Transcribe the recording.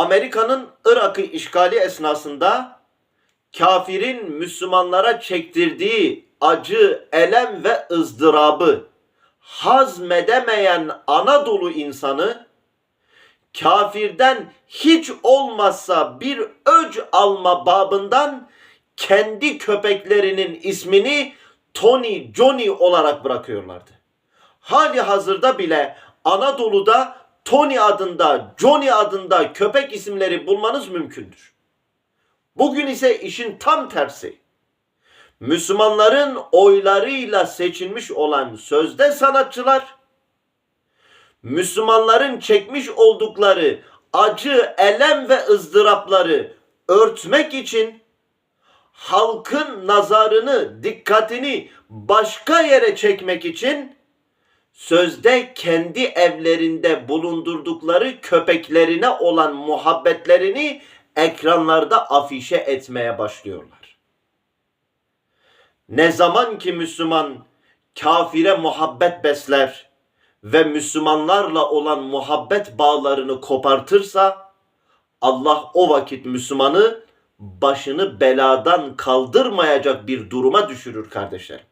Amerika'nın Irak'ı işgali esnasında kafirin Müslümanlara çektirdiği acı, elem ve ızdırabı hazmedemeyen Anadolu insanı kafirden hiç olmazsa bir öc alma babından kendi köpeklerinin ismini Tony, Johnny olarak bırakıyorlardı. Hali hazırda bile Anadolu'da Tony adında, Johnny adında köpek isimleri bulmanız mümkündür. Bugün ise işin tam tersi. Müslümanların oylarıyla seçilmiş olan sözde sanatçılar, Müslümanların çekmiş oldukları acı, elem ve ızdırapları örtmek için halkın nazarını, dikkatini başka yere çekmek için sözde kendi evlerinde bulundurdukları köpeklerine olan muhabbetlerini ekranlarda afişe etmeye başlıyorlar. Ne zaman ki Müslüman kafire muhabbet besler ve Müslümanlarla olan muhabbet bağlarını kopartırsa Allah o vakit Müslümanı başını beladan kaldırmayacak bir duruma düşürür kardeşler.